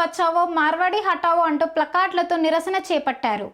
బచావో మార్వాడి హటావో అంటూ ప్లకార్డులతో నిరసన చేపట్టారు.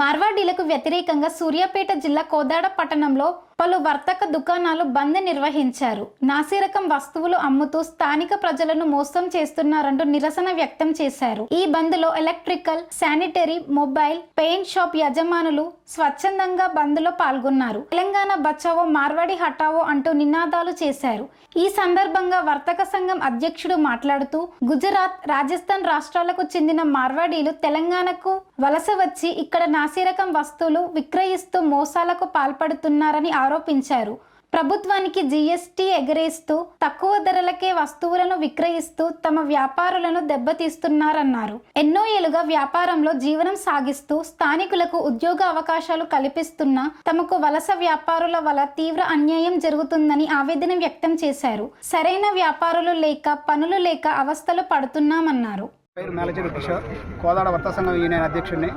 మార్వాడీలకు వ్యతిరేకంగా సూర్యాపేట జిల్లా కోదాడ పట్టణంలో పలు వర్తక దుకాణాలు బంద్ నిర్వహించారు. నాసిరకం వస్తువులు అమ్ముతూ స్థానిక ప్రజలను మోసం చేస్తున్నారంటూ నిరసన వ్యక్తం చేశారు. ఈ బంద్లో electrical sanitary mobile paint shop యజమానులు స్వచ్ఛందంగా బంద్లో పాల్గొన్నారు. తెలంగాణ బచావో మార్వాడి హటావో అంటూ నినాదాలు చేశారు. ఈ సందర్భంగా వర్తక సంఘం అధ్యక్షుడు మాట్లాడుతూ గుజరాత్ రాజస్థాన్ రాష్ట్రాలకు చెందిన మార్వాడీలు తెలంగాణకు వలస వచ్చి ఇక్కడ నాసిరకం వస్తువులు విక్రయిస్తూ మోసాలకు పాల్పడుతున్నారని ఆరోపించారు. ప్రభుత్వానికి జీఎస్టీ ఎగరేస్తూ తక్కువ ధరలకే వస్తువులను విక్రయిస్తూ తమ వ్యాపారులను దెబ్బతీస్తున్నారన్నారు. ఎన్నో ఏళ్ళుగా వ్యాపారంలో జీవనం సాగిస్తూ స్థానికులకు ఉద్యోగ అవకాశాలు కల్పిస్తున్న తమకు వలస వ్యాపారుల వల్ల తీవ్ర అన్యాయం జరుగుతుందని ఆవేదన వ్యక్తం చేశారు. సరైన వ్యాపారులు లేక పనులు లేక అవస్థలు పడుతున్నామన్నారు. పేరు కిషోర్. కోదాడ వర్త సంఘం యూనియన్ అధ్యక్షుడిని.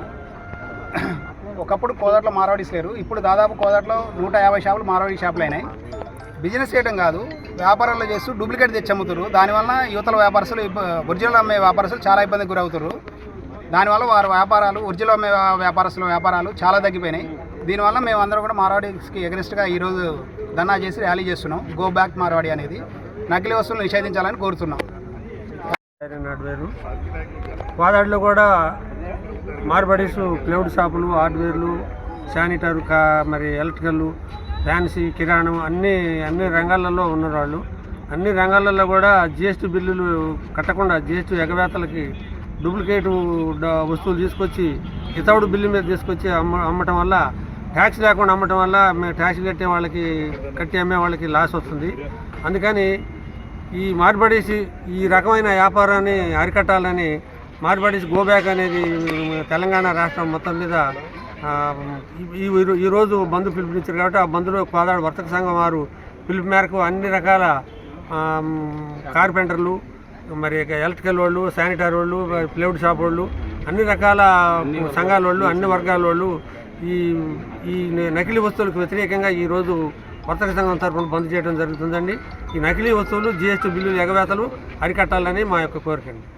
ఒకప్పుడు కోదాట్లో మార్వాడీస్ లేరు. ఇప్పుడు దాదాపు కోదాట్లో నూట యాభై షాపులు మార్వాడి షాపులు అయినాయి. బిజినెస్ చేయడం కాదు వ్యాపారాలు చేస్తూ డూప్లికేట్ తెచ్చి అమ్ముతారు దానివల్ల యువతల వ్యాపారస్తులు ఇబ్బ- ఒరిజినల్ అమ్మే వ్యాపారస్తులు చాలా ఇబ్బందికి గురవుతారు దానివల్ల వారి వ్యాపారాలు ఒరిజినల్ అమ్మే వ్యాపారస్తుల వ్యాపారాలు చాలా తగ్గిపోయినాయి. దీనివల్ల మేము అందరం కూడా మార్వాడీస్కి ఎగరెస్ట్గా ఈరోజు ధన్నా చేసి ర్యాలీ చేస్తున్నాం. గో బ్యాక్ మార్వాడి అనేది. నకిలీ వస్తువులు నిషేధించాలని కోరుతున్నాం. కోదాడిలో కూడా మార్బడీస్ ప్లౌడ్ షాపులు హార్డ్వేర్లు శానిటరు కా మరి ఎలక్ట్రికల్ ఫ్యాన్సీ కిరాణం అన్ని అన్ని రంగాలలో ఉన్నారు వాళ్ళు. అన్ని రంగాలలో కూడా జిఎస్టీ బిల్లులు కట్టకుండా జిఎస్టీ ఎగవేతలకి డూప్లికేట్ వస్తువులు తీసుకొచ్చి ఇతవుడు బిల్లు మీద తీసుకొచ్చి అమ్మ అమ్మటం వల్ల ట్యాక్స్ లేకుండా అమ్మటం వల్ల మేము ట్యాక్స్ కట్టే వాళ్ళకి కట్టి అమ్మే వాళ్ళకి లాస్ వస్తుంది. అందుకని ఈ మార్బడేసి ఈ రకమైన వ్యాపారాన్ని అరికట్టాలని మార్బడీస్ గోబ్యాక్ అనేది తెలంగాణ రాష్ట్రం మొత్తం మీద ఈరోజు బంధు పిలుపునిచ్చారు కాబట్టి ఆ బంధులో కోదాడు వర్తక సంఘం వారు పిలుపు మేరకు అన్ని రకాల కార్పెంటర్లు మరి ఎలక్ట్రికల్ వాళ్ళు శానిటరీ వాళ్ళు ప్లేవుడ్ షాప్ వాళ్ళు అన్ని రకాల సంఘాల వాళ్ళు అన్ని వర్గాల వాళ్ళు ఈ ఈ నకిలీ వస్తువులకు వ్యతిరేకంగా ఈరోజు వర్తక సంఘం తరఫున బంద్ చేయడం జరుగుతుందండి. ఈ నకిలీ వస్తువులు జిఎస్టీ బిల్లులు ఎగవేతలు అరికట్టాలని మా యొక్క కోరిక అండి. కన్స్ట్రక్షన్ రంగాలలో